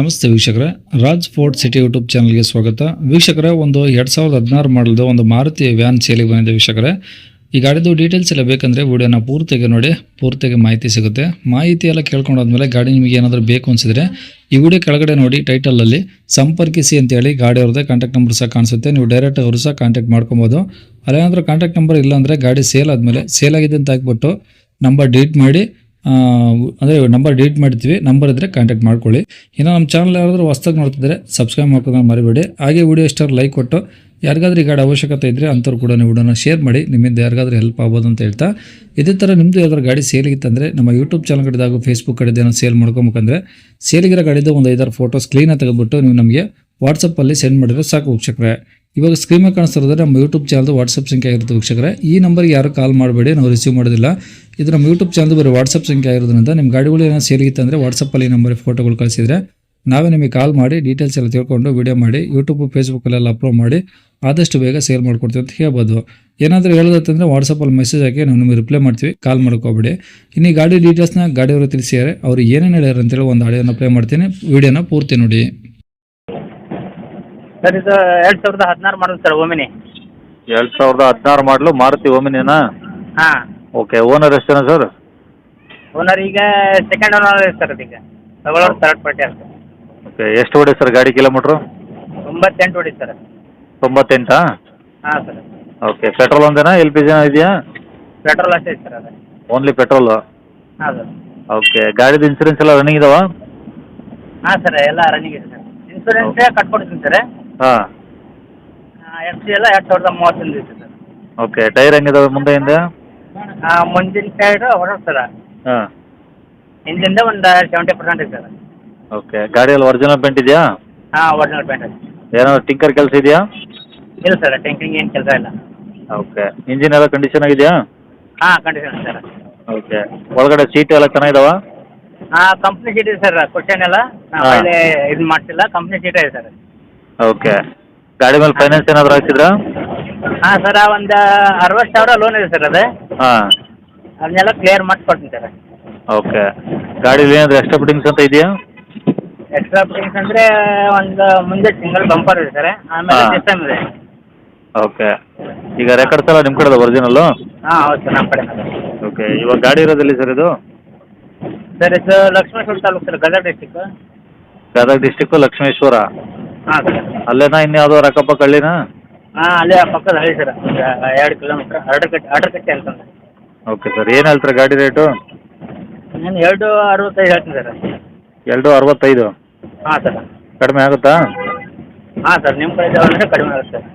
ನಮಸ್ತೆ ವೀಕ್ಷಕರೇ, Raj fort city YouTube ಚಾನಲ್ಗೆ ಸ್ವಾಗತ. ವೀಕ್ಷಕರೇ, ಒಂದು ಎರಡು ಸಾವಿರದ ಹದಿನಾರು ಮಾಡಲ್ದು ಒಂದು ಮಾರುತಿ ವ್ಯಾನ್ ಸೇಲಿಗೆ ಬಂದಿದೆ ವೀಕ್ಷಕರೇ. ಈ ಗಾಡಿದು ಡೀಟೇಲ್ಸ್ ಎಲ್ಲ ಬೇಕಂದರೆ ವಿಡಿಯೋನ ಪೂರ್ತಿಗೆ ನೋಡಿ, ಪೂರ್ತಿಗೆ ಮಾಹಿತಿ ಸಿಗುತ್ತೆ. ಮಾಹಿತಿ ಎಲ್ಲ ಕೇಳ್ಕೊಂಡಾದ್ಮೇಲೆ ಗಾಡಿ ನಿಮಗೆ ಏನಾದರೂ ಬೇಕು ಅನಿಸಿದರೆ ಈ ವಿಡಿಯೋ ಕೆಳಗಡೆ ನೋಡಿ ಟೈಟಲಲ್ಲಿ ಸಂಪರ್ಕಿಸಿ ಅಂತೇಳಿ ಗಾಡಿ ಅವ್ರದ್ದೇ ಕಾಂಟ್ಯಾಕ್ಟ್ ನಂಬರ್ ಸಹ ಕಾಣಿಸುತ್ತೆ. ನೀವು ಡೈರೆಕ್ಟ್ ಅವರು ಸಹ ಕಾಂಟ್ಯಾಕ್ಟ್ ಮಾಡ್ಕೊಬೋದು. ಅಲ್ಲೇನಾದ್ರೂ ಕಾಂಟ್ಯಾಕ್ಟ್ ನಂಬರ್ ಇಲ್ಲ ಅಂದರೆ ಗಾಡಿ ಸೇಲ್ ಆದಮೇಲೆ ಸೇಲ್ ಆಗಿದೆ ಅಂತ ಹಾಕ್ಬಿಟ್ಟು ನಂಬರ್ ಡಿಲೀಟ್ ಮಾಡಿ ಅಂದರೆ ನಂಬರ್ ಡಿಲೀಟ್ ಮಾಡ್ತೀವಿ, ನಂಬರ್ ಇದ್ದರೆ ಕಾಂಟ್ಯಾಕ್ಟ್ ಮಾಡ್ಕೊಳ್ಳಿ. ಇನ್ನು ನಮ್ಮ ಚಾನಲ್ ಯಾರಾದರೂ ಹೊಸ್ದಾಗಿ ನೋಡ್ತಿದ್ರೆ ಸಬ್ಸ್ಕ್ರೈಬ್ ಮಾಡ್ಕೊಂಡು ಮರಿಬೇಡಿ. ಹಾಗೆ ವಿಡಿಯೋ ಇಷ್ಟ ಲೈಕ್ ಕೊಟ್ಟು, ಯಾರಿಗಾದ್ರೂ ಈ ಗಾಡಿ ಅವಶ್ಯಕತೆ ಇದ್ದರೆ ಅಂಥವ್ರು ಕೂಡ ನೀವು ವಿಡಿಯೋನ ಶೇರ್ ಮಾಡಿ, ನಿಮ್ಮಿಂದ ಯಾರಿಗಾದ್ರೂ ಹೆಲ್ಪ್ ಆಗ್ಬೋದು ಅಂತ ಹೇಳ್ತಾ. ಇದೇ ಥರ ನಿಮ್ಮದು ಯಾವ್ದಾದ್ರು ಗಾಡಿ ಸೇಲಿಗಿತ್ತಂದರೆ ನಮ್ಮ ಯೂಟ್ಯೂಬ್ ಚಾನಲ್ ಕಡೆದಾಗೂ ಫೇಸ್ಬುಕ್ ಕಡೆದು ಏನೋ ಸೇಲ್ ಮಾಡ್ಕೊಬೇಕಂದ್ರೆ ಸೇಲಿಗಿರೋ ಗಾಡಿದು ಒಂದು ಐದಾರು ಫೋಟೋಸ್ ಕ್ಲೀನಾಗಿ ತೆಗೆದ್ಬಿಟ್ಟು ನೀವು ನಮಗೆ ವಾಟ್ಸಪ್ಪಲ್ಲಿ ಸೆಂಡ್ ಮಾಡಿದ್ರೆ ಸಾಕು ವೀಕ್ಷಕರೇ. ಇವಾಗ ಸ್ಕ್ರೀನ್ ಮೇಲೆ ಕಾಣಿಸ್ತಿರೋದ್ರೆ ನಮ್ಮ ಯೂಟ್ಯೂಬ್ ಚಾನಲ್ದು ವಾಟ್ಸಪ್ ಸಂಖ್ಯೆ ಆಗಿರುತ್ತೆ ವೀಕ್ಷಕರೇ. ಈ ನಂಬರ್ಗೆ ಯಾರು ಕಾಲ್ ಮಾಡಬೇಡಿ, ನಾವು ರಿಸೀವ್ ಮಾಡೋದಿಲ್ಲ. ಇದು ನಮ್ಮ ಯೂಟ್ಯೂಬ್ ಚಾನಲ್ ಬರೀ ವಾಟ್ಸಪ್ ಸಂಖ್ಯೆ ಆಗಿರೋದ್ರಿಂದ ನಿಮ್ಮ ಗಾಡಿಗಳು ಏನೋ ಸೇರಿಗಿತ್ತು ಅಂದರೆ ವಾಟ್ಸಪ್ಪಲ್ಲಿ ನಂಬರ್ ಫೋಟೋಗಳು ಕಳಿಸಿದ್ರೆ ನಾವೇ ನಿಮಗೆ ಕಾಲ್ ಮಾಡಿ ಡೀಟೇಲ್ಸ್ ಎಲ್ಲ ತಿಳ್ಕೊಂಡು ವಿಡಿಯೋ ಮಾಡಿ ಯೂಟ್ಯೂಬು ಫೇಸ್ಬುಕ್ಕಲ್ಲೆಲ್ಲ ಅಪ್ಲೋಡ್ ಮಾಡಿ ಆದಷ್ಟು ಬೇಗ ಸೇಲ್ ಮಾಡ್ಕೊಡ್ತೀವಿ ಅಂತ ಹೇಳ್ಬೋದು. ಏನಾದರೂ ಹೇಳೋದಂತಂದರೆ ವಾಟ್ಸಪ್ಪಲ್ಲಿ ಮೆಸೇಜ್ ಹಾಕಿ ನಾವು ನಿಮಗೆ ರಿಪ್ಲೈ ಮಾಡ್ತೀವಿ ಕಾಲ್ ಮಾಡ್ಕೋಬೇಡಿ. ಇನ್ನು ಈ ಗಾಡಿ ಡೀಟೇಲ್ಸ್ನ ಗಾಡಿಯವರು ತಿಳಿಸಿದ್ದಾರೆ, ಅವರು ಏನೇನು ಹೇಳ್ಯಾರ ಅಂತೇಳಿ ಒಂದು ಆಡಿಯೋನ ಪ್ಲೇ ಮಾಡ್ತೀನಿ ವೀಡಿಯೋನ ಪೂರ್ತಿ ನೋಡಿ. ಸರ್ ಇದು ಎರಡು ಸಾವಿರದ ಹದಿನಾರು ಮಾಡಲ್ ಸರ್ ಓಮಿನಿ. ಎರಡು ಸಾವಿರದ ಹದಿನಾರು ಮಾಡಲು ಮಾರುತಿ ಓಮಿನಿನಾ? ಹಾಂ. ಓಕೆ ಓನರ್ ಎಷ್ಟು ಜನ ಸರ್? ಓನರ್ ಈಗ ಸೆಕೆಂಡ್ ಓನರ್ ಸರ್ ಅದೀಗ ತಗೊಳ್ಳೋರು ಥರ್ಡ್ ಪಾರ್ಟಿ ಅಂತ ಓಕೆ ಎಷ್ಟು ಹೊಡೆ ಸರ್ ಗಾಡಿ ಕಿಲೋಮೀಟ್ರು? ತೊಂಬತ್ತೆಂಟು ಹೊಡಿ ಸರ್. ತೊಂಬತ್ತೆಂಟಾ? ಹಾಂ ಸರ್. ಓಕೆ ಪೆಟ್ರೋಲ್ ಒಂದೇನಾ ಎಲ್ ಪಿ ಜಿನ ಇದೆಯಾ? ಪೆಟ್ರೋಲ್ ಅಷ್ಟೇ ಸರ್ ಅದು. ಓನ್ಲಿ ಪೆಟ್ರೋಲು ಹಾಂ ಸರ್. ಓಕೆ ಗಾಡಿದು ಇನ್ಸೂರೆನ್ಸ್ ಎಲ್ಲ ರನ್ನಿಂಗ್ ಇದಾವ? ಹಾಂ ಸರ್ ಎಲ್ಲ ರನ್ನಿಂಗ್ ಇದೆ ಸರ್. ಇನ್ಸೂರೆನ್ಸ್ ಕಟ್ಕೊಡ್ತೀನಿ ಸರ್. ಹಾಂ. ಎಫ್ ಸಿ ಎಲ್ಲ ಎರಡು ಸಾವಿರದ ಮೂವತ್ತೊಂದು ಇದೆ ಸರ್. ಓಕೆ ಟೈರ್ ಹೆಂಗಿದಾವೆ ಮುಂದೆ ಹಿಂದೆ? ಮುಂದಿನ ಸೈಡ್ ಹೊರಗೆ ಸರ್. ಹಾಂ. ಹಿಂದಿಂದ ಒಂದು ಸೆವೆಂಟಿ ಪರ್ಸೆಂಟ್ ಇದೆ ಸರ್. ಓಕೆ ಗಾಡಿಯಲ್ಲಿ ಒರಿಜಿನಲ್ ಪೇಂಟ್ ಇದೆಯಾ? ಹಾಂ ಒರಿಜಿನಲ್ ಪೇಂಟ್ ಏನಾದ್ರು ಟಿಂಕರ್ ಕೆಲಸ ಇದೆಯಾ? ಇಲ್ಲ ಸರ್ ಟ್ಯಾಂಕಿಂಗ್ ಏನು ಕೆಲಸ ಇಲ್ಲ. ಓಕೆ ಇಂಜಿನ್ ಎಲ್ಲ ಕಂಡೀಷನ್ ಆಗಿದೆಯಾ? ಹಾಂ ಕಂಡೀಷನ್ ಸರ್. ಓಕೆ ಒಳಗಡೆ ಸೀಟ್ ಎಲ್ಲ ಚೆನ್ನಾಗಿದಾವ? ಹಾಂ ಕಂಪ್ನಿ ಸೀಟ್ ಇದೆ ಸರ್ ಕ್ವಶನ್ ಎಲ್ಲ. ಇದು ಮಾಡ್ತಿಲ್ಲ ಕಂಪ್ನಿ ಸೀಟೇ ಇದೆ ಸರ್. ಓಕೆ ಗಾಡಿ ಮೇಲೆ ಫೈನಾನ್ಸ್ ಏನಾದ್ರು ಹಾಕ್ಸಿದ್ರಾ? ಹಾಂ ಸರ್ ಒಂದು ಅರವತ್ತು ಸಾವಿರ ಲೋನ್ ಇದೆ ಸರ್ ಅದು. ಹಾಂ. ಅದನ್ನೆಲ್ಲ ಕ್ಲಿಯರ್ ಮಾಡಿಸ್ಕೊಡ್ತೀನಿ ಸರ್ ಓಕೆ ಗಾಡೀಲಿ ಏನಾದ್ರು ಎಕ್ಸ್ಟ್ರಾ ಫಿಟ್ಟಿಂಗ್ಸ್ ಅಂತ ಇದೆಯಾ? ಎಕ್ಸ್ಟ್ರಾ ಫಿಟ್ಟಿಂಗ್ಸ್ ಅಂದರೆ ಒಂದು ಮುಂದೆ ಸಿಂಗಲ್ ಬಂಪರ್ ಇದೆ ಸರ್. ಆಮೇಲೆ ಹಾ. ಸಿಸ್ಟಮ್ ಇದೆ. ಓಕೆ ಈಗ ರೆಕಾರ್ಡ್ಸ್ ಎಲ್ಲ ನಿಮ್ಮ ಕಡೆದ ಒರಿಜಿನಲ್ಲು ಹಾಂ ಹೌದು ಸರ್ ನಮ್ಮ ಕಡೆ ಓಕೆ ಇವಾಗ ಗಾಡಿ ಇರೋದಲ್ಲಿ ಸರ್ ಇದು? ಸರ್ ಇದು Lakshmeshwar taluk sir Gadag district Gadag district Lakshmeshwar. ಹಾಂ ಸರ್. ಅಲ್ಲೇನಾ ಇನ್ಯಾವುದೋ ರಕ್ಕಪ್ಪ ಕಳ್ಳಿನ? ಹಾಂ ಅಲ್ಲೇ ಪಕ್ಕದ ಹಳ್ಳಿ ಸರ್ ಒಂದು ಎರಡು ಕಿಲೋಮೀಟ್ರ್ ಅರಡಕಟ್ಟೆ ಅರಡಕಟ್ಟೆ ಅಂತಂದ್ರೆ ಓಕೆ ಸರ್ ಏನು ಹೇಳ್ತಾರೆ ಗಾಡಿ ರೇಟು? ನಾನು ಎರಡು ಅರವತ್ತೈದು ಹೇಳ್ತೀನಿ ಸರ್. ಎರಡು ಅರವತ್ತೈದು? ಹಾಂ ಸರ್. ಕಡಿಮೆ ಆಗುತ್ತಾ? ಹಾಂ ಸರ್ ನಿಮ್ಮ ಕಡೆ ಕಡಿಮೆ ಆಗುತ್ತೆ.